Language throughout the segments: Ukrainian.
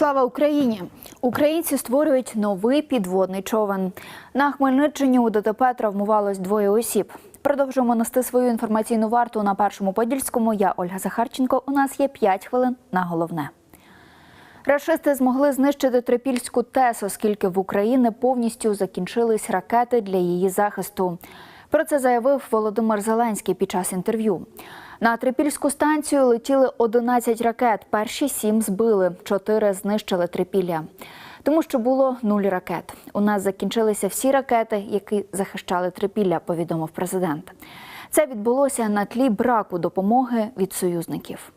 Слава Україні! Українці створюють новий підводний човен. На Хмельниччині у ДТП травмувалось двоє осіб. Продовжуємо нести свою інформаційну варту на першому подільському. Я Ольга Захарченко. У нас є 5 хвилин на головне. Рашисти змогли знищити Трипільську ТЕС, оскільки в Україні повністю закінчились ракети для її захисту. Про це заявив Володимир Зеленський під час інтерв'ю. На Трипільську станцію летіли 11 ракет. Перші сім збили, чотири знищили Трипілля. Тому що було нуль ракет. У нас закінчилися всі ракети, які захищали Трипілля, повідомив президент. Це відбулося на тлі браку допомоги від союзників.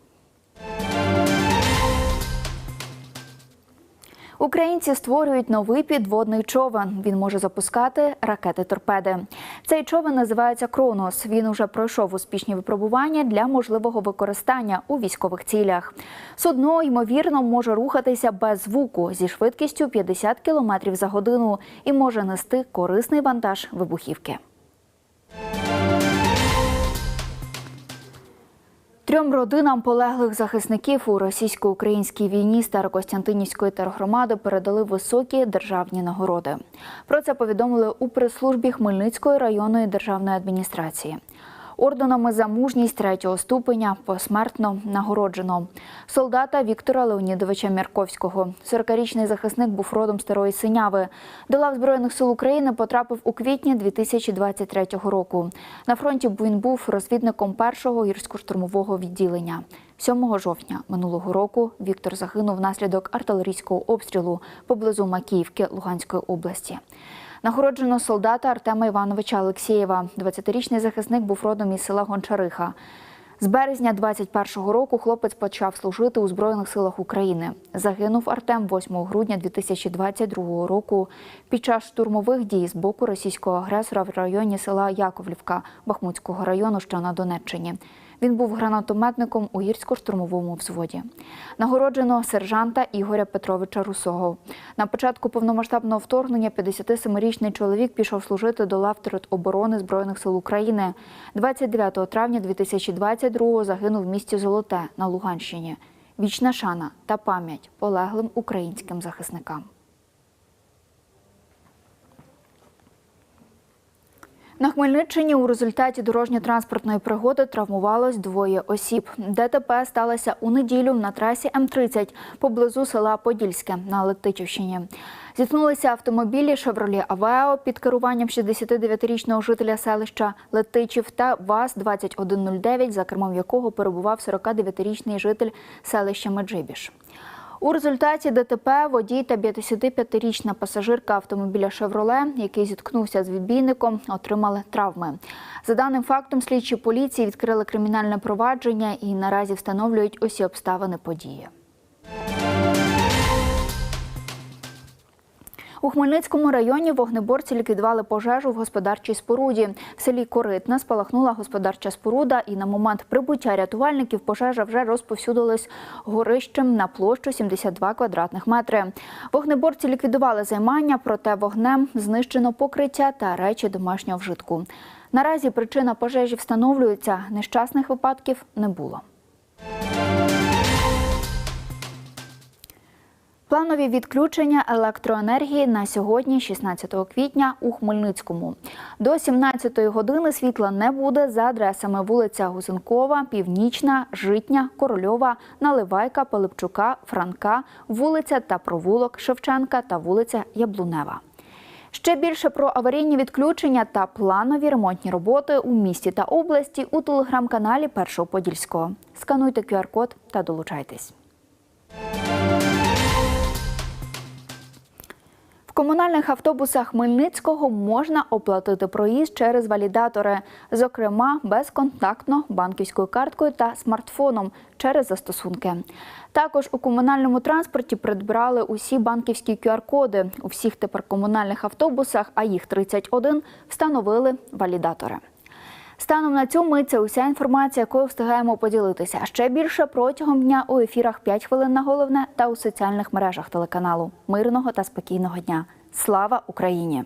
Українці створюють новий підводний човен. Він може запускати ракети-торпеди. Цей човен називається Кронос. Він уже пройшов успішні випробування для можливого використання у військових цілях. Судно ймовірно може рухатися без звуку зі швидкістю 50 км за годину і може нести корисний вантаж вибухівки. Трьом родинам полеглих захисників у російсько-українській війні Старокостянтинівської тергромади передали високі державні нагороди. Про це повідомили у прес-службі Хмельницької районної державної адміністрації. Орденами за мужність третього ступеня посмертно нагороджено солдата Віктора Леонідовича Мярковського. 40-річний захисник був родом старої синяви. До лав збройних сил України потрапив у квітні 2023 року. На фронті він був розвідником першого гірсько-штурмового відділення. 7 жовтня минулого року Віктор загинув внаслідок артилерійського обстрілу поблизу Макіївки Луганської області. Нагороджено солдата Артема Івановича Олексєєва. 20-річний захисник був родом із села Гончариха. З березня 21-го року хлопець почав служити у Збройних силах України. Загинув Артем 8 грудня 2022 року під час штурмових дій з боку російського агресора в районі села Яковлівка Бахмутського району, що на Донеччині. Він був гранатометником у гірсько-штурмовому взводі. Нагороджено сержанта Ігоря Петровича Русого. На початку повномасштабного вторгнення 57-річний чоловік пішов служити до лав оборони Збройних сил України. 29 травня 2022 загинув в місті Золоте на Луганщині. Вічна шана та пам'ять полеглим українським захисникам. На Хмельниччині у результаті дорожньо-транспортної пригоди травмувалось двоє осіб. ДТП сталося у неділю на трасі М-30 поблизу села Подільське на Летичівщині. Зіткнулися автомобілі «Шевролі Авео» під керуванням 69-річного жителя селища Летичів та ВАЗ-2109, за кермом якого перебував 49-річний житель селища Меджибіж. У результаті ДТП водій та 55-річна пасажирка автомобіля «Шевроле», який зіткнувся з відбійником, отримали травми. За даним фактом, слідчі поліції відкрили кримінальне провадження і наразі встановлюють усі обставини події. У Хмельницькому районі вогнеборці ліквідували пожежу в господарчій споруді. В селі Коритна спалахнула господарча споруда, і на момент прибуття рятувальників пожежа вже розповсюдилась горищем на площу 72 квадратних метри. Вогнеборці ліквідували займання, проте вогнем знищено покриття та речі домашнього вжитку. Наразі причина пожежі встановлюється. Нещасних випадків не було. Планові відключення електроенергії на сьогодні, 16 квітня, у Хмельницькому. До 17-ї години світла не буде за адресами вулиця Гузенкова, Північна, Житня, Корольова, Наливайка, Пилипчука, Франка, вулиця та провулок Шевченка та вулиця Яблунева. Ще більше про аварійні відключення та планові ремонтні роботи у місті та області у телеграм-каналі Першого Подільського. Скануйте QR-код та долучайтесь. В комунальних автобусах Хмельницького можна оплатити проїзд через валідатори, зокрема безконтактно банківською карткою та смартфоном через застосунки. Також у комунальному транспорті придбали усі банківські QR-коди. У всіх тепер комунальних автобусах, а їх 31, встановили валідатори. Станом на цю це уся інформація, якою встигаємо поділитися. Ще більше протягом дня у ефірах «5 хвилин на головне та у соціальних мережах телеканалу. Мирного та спокійного дня. Слава Україні!